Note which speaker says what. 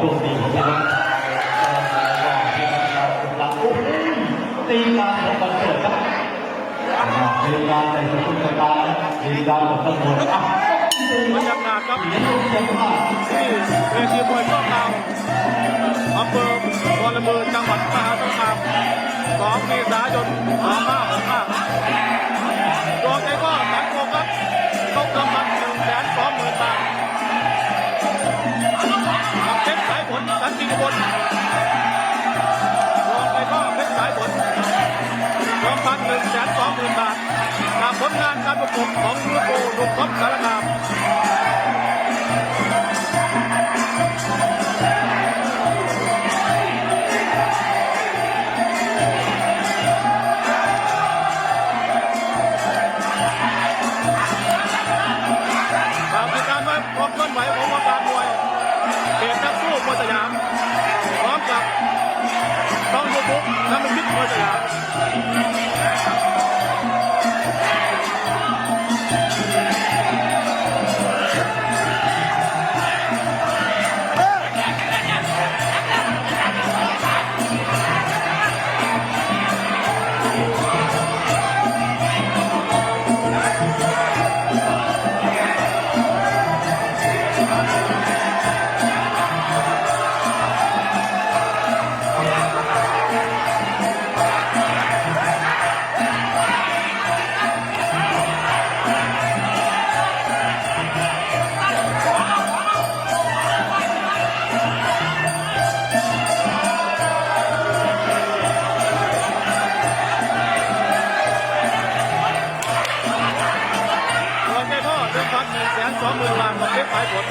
Speaker 1: โชคดีของพี่น้องหลังโอ้โหตีกาของคอนเสิร์ตครับตีกาในสกุลการตีการของตำรวจ
Speaker 2: บรรยากาศครับ
Speaker 1: เสียงลูกเสียง
Speaker 2: ที่เวทีมวยช่องเราอำเภอวอลเมืองจังหวัดมหาสารคาม2เมษายน2565 ผลงานการประกวดของยูโกลูกกอล์ฟสารคามความติดตามครับความเคลื่นไหวของวงการมวยเขตนักสู้มวยสยาม สองหมื่นบาทของเอฟไฟผล